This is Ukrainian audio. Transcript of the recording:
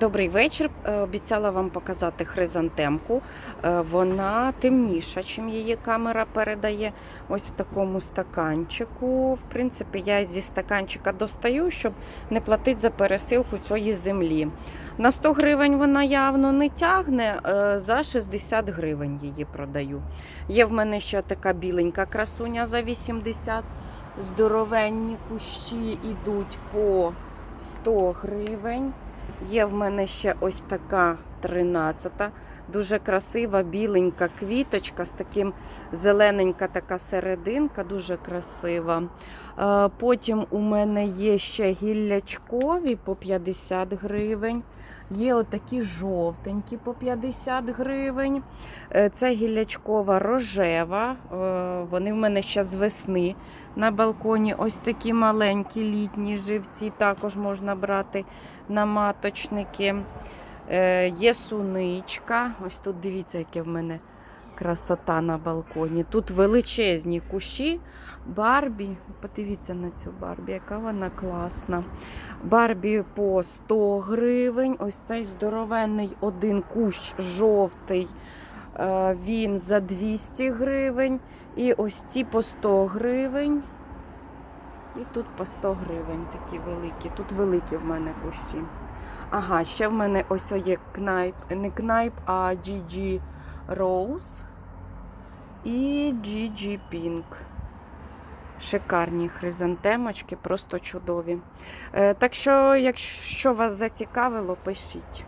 Добрий вечір. Е, Обіцяла вам показати хризантемку. Е, Вона темніша, чим її камера передає. Ось в такому стаканчику. В принципі, я зі стаканчика достаю, щоб не платити за пересилку цієї землі. На 100 гривень вона явно не тягне, е, за 60 гривень її продаю. Є в мене ще така біленька красуня за 80. Здоровенні кущі йдуть по 100 гривень. Є в мене ще ось така 13, дуже красива біленька квіточка з таким зелененька така серединка, дуже красива. Е, Потім у мене є ще гіллячкові по 50 гривень. Є отакі жовтенькі по 50 гривень. Е, Це гіллячкова рожева. е, Вони в мене ще з весни на балконі. Ось такі маленькі літні живці також можна брати на маточники. Е, Є суничка. Ось тут дивіться, яке в мене красота на балконі. Тут величезні кущі. Барбі, подивіться на цю Барбі, яка вона класна. Барбі по 100 гривень. Ось цей здоровенний один кущ жовтий. е, Він за 200 гривень. І ось ці по 100 гривень. І тут по 100 гривень такі великі. Тут великі в мене кущі. Ага, ще в мене ось є кнайп, не кнайп, а GG Rose і GG Pink. Шикарні хризантемочки, просто чудові. Е, так що, якщо вас зацікавило, пишіть.